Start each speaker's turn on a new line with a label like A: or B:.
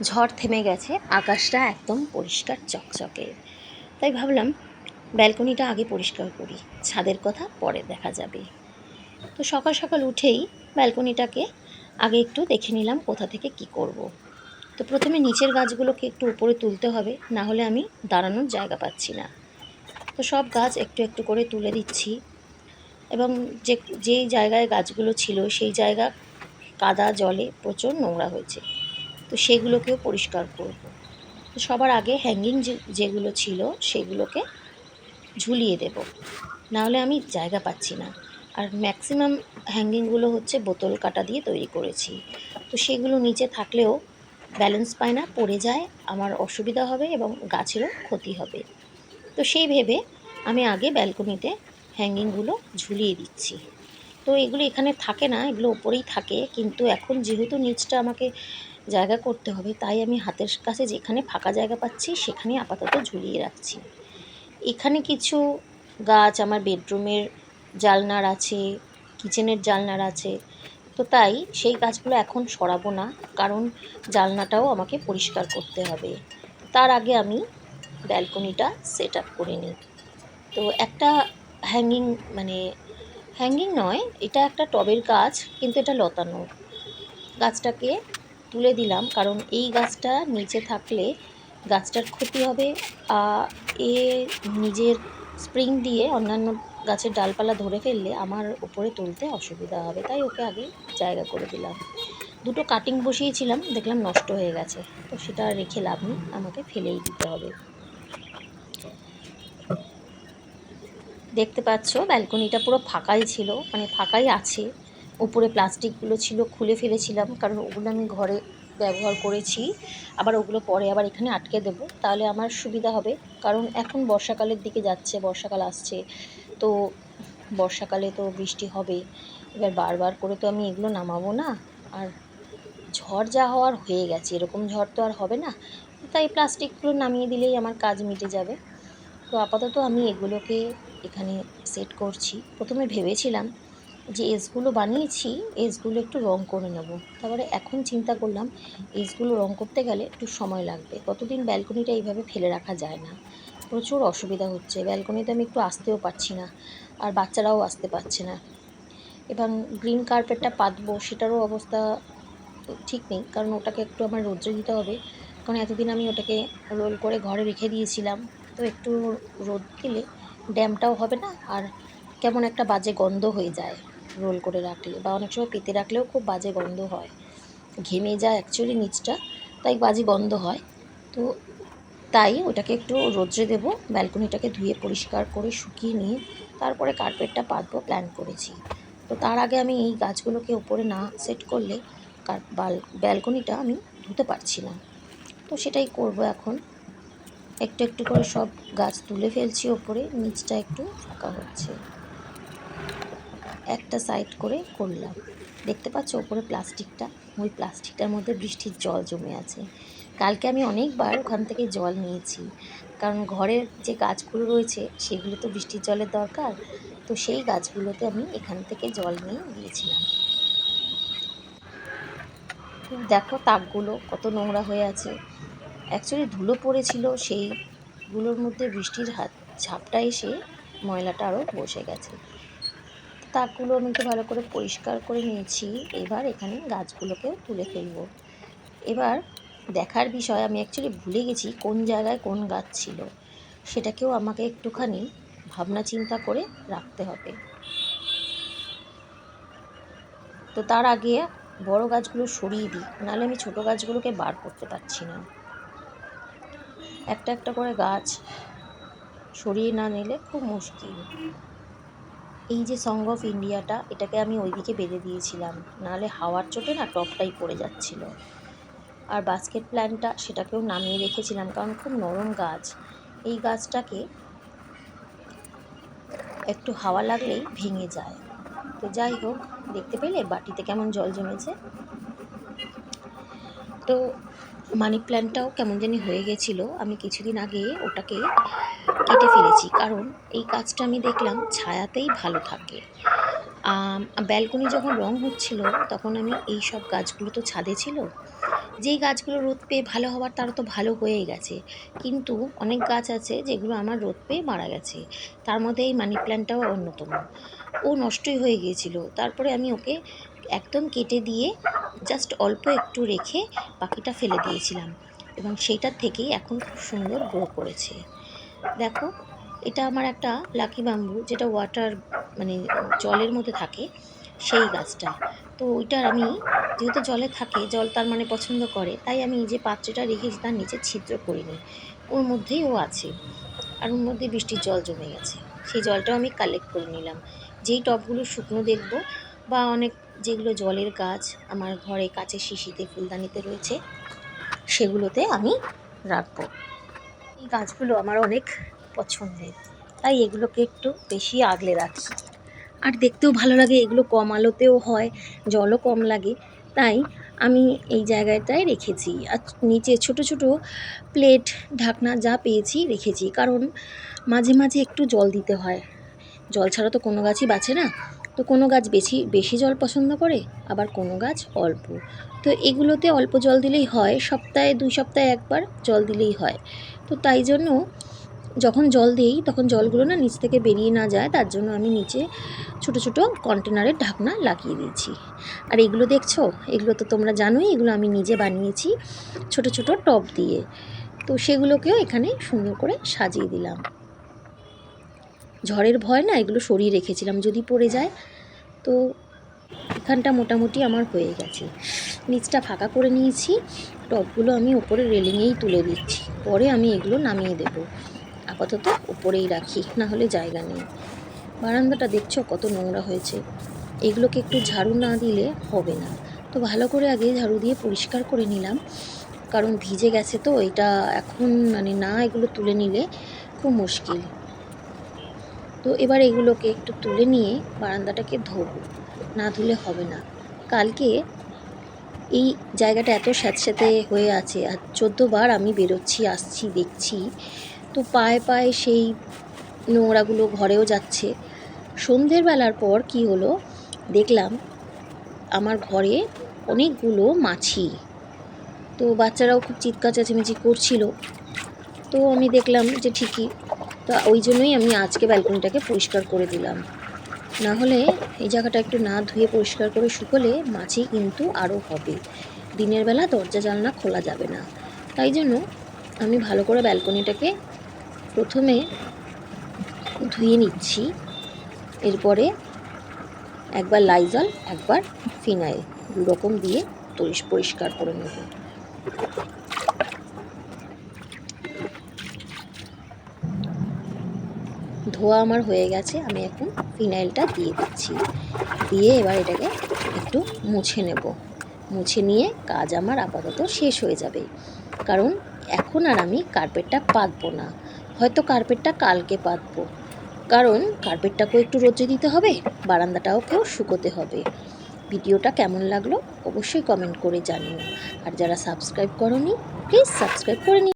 A: ঝড় থেমে গেছে, আকাশটা একদম পরিষ্কার চকচকে। তাই ভাবলাম, ব্যালকনিটা আগে পরিষ্কার করি, ছাদের কথা পরে দেখা যাবে। তো সকাল সকাল উঠেই ব্যালকনিটাকে আগে একটু দেখে নিলাম কোথা থেকে কি করব। তো প্রথমে নিচের গাছগুলোকে একটু উপরে তুলতে হবে, না হলে আমি দাঁড়ানোর জায়গা পাচ্ছি না। তো সব গাছ একটু একটু করে তুলে দিচ্ছি এবং যে, যেই জায়গায় গাছগুলো ছিল, সেই জায়গা কাদা জলে প্রচুর নোংরা হয়েছে। তো সেগুলোকেও পরিষ্কার করব। তো সবার আগে হ্যাঙ্গিং যেগুলো ছিল সেগুলোকে ঝুলিয়ে দেব। নাহলে আমি জায়গা পাচ্ছি না। আর ম্যাক্সিমাম হ্যাঙ্গিংগুলো হচ্ছে বোতল কাটা দিয়ে তৈরি করেছি। তো সেগুলো নিচে থাকলেও ব্যালেন্স পায় না, পড়ে যায়, আমার অসুবিধা হবে এবং গাছেরও ক্ষতি হবে। তো সেই ভেবে আমি আগে ব্যালকনিতে হ্যাঙ্গিংগুলো ঝুলিয়ে দিচ্ছি। তো এগুলো এখানে থাকে না, এগুলো ওপরেই থাকে। কিন্তু এখন যেহেতু নিচটা আমাকে জায়গা করতে হবে। তাই আমি হাতের কাছে যেখানে ফাঁকা জায়গা পাচ্ছি, সেখানে আপাতত ঝুলিয়ে রাখছি। এখানে কিছু গাছ, আমার বেডরুমের জালনার আছে, কিচেনের জালনার আছে। তো তাই সেই গাছগুলো এখন সরাবো না, কারণ জালনাটাও আমাকে পরিষ্কার করতে হবে। তার আগে আমি ব্যালকনিটা সেট আপ করে নিই। তো একটা হ্যাঙ্গিং মানে হ্যাঙ্গিং নয়, এটা একটা টবের গাছ, কিন্তু এটা লতানো। গাছটাকে তুলে দিলাম, কারণ এই গাছটা নিচে থাকলে গাছটার ক্ষতি হবে। এ নিজের স্প্রিং দিয়ে অন্যান্য গাছের ডালপালা ধরে ফেললে আমার উপরে তুলতে অসুবিধা হবে। তাই ওকে আগে জায়গা করে দিলাম। দুটো কাটিং বসিয়েছিলাম, দেখলাম নষ্ট হয়ে গেছে। তো সেটা রেখে লাভ নেই, আমাকে ফেলেই দিতে হবে। দেখতে পাচ্ছ ব্যালকনিটা পুরো ফাঁকাই ছিল মানে ফাঁকাই আছে। উপরে প্লাস্টিকগুলো ছিল, খুলে ফেলেছিলাম কারণ ওগুলো আমি ঘরে ব্যবহার করেছি। আবার ওগুলো পরে আবার এখানে আটকে দেবো, তাহলে আমার সুবিধা হবে। কারণ এখন বর্ষাকালের দিকে যাচ্ছে, বর্ষাকাল আসছে, তো বর্ষাকালে তো বৃষ্টি হবে। এবার বারবার করে তো আমি এগুলো নামাবো না। আর ঝড় যা হওয়ার হয়ে গেছে, এরকম ঝড় তো আর হবে না। তাই প্লাস্টিকগুলো নামিয়ে দিলেই আমার কাজ মিটে যাবে। তো আপাতত আমি এগুলোকে এখানে সেট করছি। প্রথমে ভেবেছিলাম যে এসগুলো বানিয়েছি এসগুলো একটু রং করে নেব। তারপরে এখন চিন্তা করলাম এসগুলো রং করতে গেলে একটু সময় লাগবে। কতদিন ব্যালকনিটা এইভাবে ফেলে রাখা যায় না। প্রচুর অসুবিধা হচ্ছে। ব্যালকনিতে আমি একটু আসতেও পারছি না, আর বাচ্চারাও আসতে পারছে না। এবং গ্রিন কার্পেটটা পাতবো, সেটারও অবস্থা ঠিক নেই। কারণ ওটাকে একটু আমার রৌদ্রে দিতে হবে। কারণ এতদিন আমি ওটাকে রোল করে ঘরে রেখে দিয়েছিলাম। তো একটু রোদ দিলে ড্যামটাও হবে না, আর কেমন একটা বাজে গন্ধ হয়ে যায়। রোল করে রাখলে বা অনেক সময় পেতে রাখলেও খুব বাজে গন্ধ হয়। ঘেমে যায় অ্যাকচুয়ালি নিচটা, তাই বাজে গন্ধ হয়। তো তাই ওটাকে একটু রোদ্রে দেবো, ব্যালকনিটাকে ধুয়ে পরিষ্কার করে শুকিয়ে নিয়ে তারপরে কার্পেটটা পাতবো প্ল্যান করেছি। তো তার আগে আমি এই গাছগুলোকে উপরে না সেট করলে কার ব্যালকনিটা আমি ধুতে পারছি না। তো সেটাই করব এখন। একটু একটু করে সব গাছ তুলে ফেলছি ওপরে, নিচটা একটু ফাঁকা হচ্ছে। একটা সাইড করে করলাম। দেখতে পাচ্ছ ওপরে প্লাস্টিকটা, ওই প্লাস্টিকটার মধ্যে বৃষ্টির জল জমে আছে। কালকে আমি অনেকবার ওখান থেকে জল নিয়েছি। কারণ ঘরের যে গাছগুলো রয়েছে, সেগুলো তো বৃষ্টির জলের দরকার। তো সেই গাছগুলোতে আমি এখান থেকে জল নিয়ে দিয়েছিলাম দেখো তাকগুলো কত নোংরা হয়ে আছে। অ্যাকচুয়ালি ধুলো পড়েছিল, সেইগুলোর মধ্যে বৃষ্টির হাত ঝাপটা এসে ময়লাটা আরও বসে গেছে। তাকগুলো আমি একটু ভালো করে পরিষ্কার করে নিয়েছি। এবার এখানে গাছগুলোকেও তুলে ফেলব। এবার দেখার বিষয়, আমি অ্যাকচুয়ালি ভুলে গেছি কোন জায়গায় কোন গাছ ছিল। সেটাকেও আমাকে একটুখানি ভাবনা চিন্তা করে রাখতে হবে। তো তার আগে বড় গাছগুলো সরিয়ে দিই, নাহলে আমি ছোট গাছগুলোকে বার করতে পারছি না। একটা একটা করে গাছ সরিয়ে না নিলে খুব মুশকিল। এই যে সং অফ ইন্ডিয়াটা এটাকে আমি ওইদিকে বেঁধে দিয়েছিলাম। নাহলে হাওয়ার চোটে না টপটাই পড়ে যাচ্ছিল। আর বাস্কেট প্ল্যান্টটা সেটাকেও নামিয়ে রেখেছিলাম, কারণ খুব নরম গাছ। এই গাছটাকে একটু হাওয়া লাগলেই ভেঙে যায়। তো যাই হোক, দেখতে পেলে? বাটিতে কেমন জল জমেছে? তো মানি প্ল্যান্টটাও কেমন জানি হয়ে গেছিল। আমি কিছুদিন আগে ওটাকে কেটে ফেলেছি। কারণ এই গাছটা আমি দেখলাম ছায়াতেই ভালো থাকে। ব্যালকনি যখন রং হচ্ছিল, তখন আমি এই সব গাছগুলো তো ছাদে ছিল। যেই গাছগুলো রোদ পেয়ে ভালো হওয়ার তারা তো ভালো হয়েই গেছে। কিন্তু অনেক গাছ আছে যেগুলো আমার রোদ পেয়ে মারা গেছে। তার মধ্যে এই মানি প্ল্যান্টটাও অন্যতম। ও নষ্টই হয়ে গিয়েছিল। তারপরে আমি ওকে একদম কেটে দিয়ে জাস্ট অল্প একটু রেখে বাকিটা ফেলে দিয়েছিলাম এবং সেইটার থেকেই এখন খুব সুন্দর গ্রো করেছে। দেখো, এটা আমার একটা লাকি বাম্বু যেটা ওয়াটার মানে জলের মধ্যে থাকে, সেই গাছটা। তো ওইটার আমি, যেহেতু জলে থাকে, জল তার মানে পছন্দ করে, তাই আমি যে পাত্রটা রেখেছি তার নিচে ছিদ্র করিনি। ওর মধ্যেই ও আছে, আর ওর মধ্যে বৃষ্টির জল জমে গেছে। সেই জলটাও আমি কালেক্ট করে নিলাম। যেই টবগুলো শুকনো দেখব বা অনেক যেগুলো জলের গাছ, আমার ঘরে কাছে শিশিতে, ফুলদানিতে রয়েছে, সেগুলোতে আমি রাখব। এই গাছগুলো আমার অনেক পছন্দের, তাই এগুলোকে একটু বেশি আগলে রাখি। আর দেখতেও ভালো লাগে, এগুলো কম আলোতেও হয়, জলও কম লাগে, তাই আমি এই জায়গাটায় রেখেছি। আর নিচে ছোট ছোট প্লেট, ঢাকনা যা পেয়েছি রেখেছি, কারণ মাঝে মাঝে একটু জল দিতে হয়। জল ছাড়া তো কোনো গাছই বাঁচে না। তো কোনো গাছ বেশি বেশি জল পছন্দ করে, আবার কোনো গাছ অল্প। তো এগুলোতে অল্প জল দিলেই হয়, সপ্তাহে দুই সপ্তাহে একবার জল দিলেই হয়। তো তাই জন্য যখন জল দিই, তখন জলগুলো না নিচ থেকে বেরিয়ে না যায়, তার জন্য আমি নিচে ছোট ছোট কন্টেনারের ঢাকনা লাগিয়ে দিয়েছি। আর এগুলো দেখছ? এগুলো তো তোমরা জানোই, এগুলো আমি নিজে বানিয়েছি ছোট ছোট টব দিয়ে। তো সেগুলোকেও এখানে সুন্দর করে সাজিয়ে দিলাম। ঝড়ের ভয় না, এগুলো সরিয়ে রেখেছিলাম, যদি পড়ে যায় তো এখানটা মোটামুটি আমার হয়ে গেছে। নিচটা ফাঁকা করে নিয়েছি টবগুলো আমি ওপরে রেলিংয়েই তুলে দিচ্ছি, পরে আমি এগুলো নামিয়ে দেব। আপাতত উপরেই রাখি না হলে জায়গা নেই। বারান্দাটা দেখছ কত নোংরা হয়েছে। এগুলোকে একটু ঝাড়ু না দিলে হবে না। তো ভালো করে আগে ঝাড়ু দিয়ে পরিষ্কার করে নিলাম, কারণ ভিজে গেছে তো, এটা এখন মানে না এগুলো তুলে নিলে খুব মুশকিল। তো এবার এগুলোকে একটু তুলে নিয়ে বারান্দাটাকে ধোবো। না ধুলে হবে না। কালকে এই জায়গাটা এত স্যাঁতস্যাঁতে হয়ে আছে, আর চোদ্দোবার আমি বেরোচ্ছি, আসছি, দেখছি। তো পায়ে পায়ে সেই নোংরাগুলো ঘরেও যাচ্ছে। সন্ধ্যের বেলার পর কি হলো? দেখলাম আমার ঘরে অনেকগুলো মাছি। তো বাচ্চারাও খুব চিৎকার, চেঁচামেচি করছিল। তো আমি দেখলাম যে ঠিকই তো ওই জন্যই আমি আজকে ব্যালকনিটাকে পরিষ্কার করে দিলাম। না হলে এই জায়গাটা একটু না ধুয়ে পরিষ্কার করে শুকোলে মাছি কিন্তু আরও হবে। দিনের বেলা দরজা জানলা খোলা যাবে না। তাই জন্য আমি ভালো করে ব্যালকনিটাকে প্রথমে ধুয়ে নিচ্ছি। এরপরে একবার লাইজল একবার ফিনাইল। দু রকম দিয়ে পরিষ্কার করে নেব। ধোয়া আমার হয়ে গেছে, আমি এখন ফিনাইলটা দিয়ে দিচ্ছি। দিয়ে এবার এটাকে একটু মুছে নেব। মুছে নিয়ে কাজ আমার আপাতত শেষ হয়ে যাবে। কারণ এখন আর আমি কার্পেটটা পাতবো না। হয়তো কার্পেটটা কালকে পাতবো। কারণ কার্পেটটাকেও একটু রোদে দিতে হবে বারান্দাটাওকেও শুকোতে হবে। ভিডিওটা কেমন লাগল অবশ্যই কমেন্ট করে জানিও। আর যারা সাবস্ক্রাইব করনি, প্লিজ সাবস্ক্রাইব করে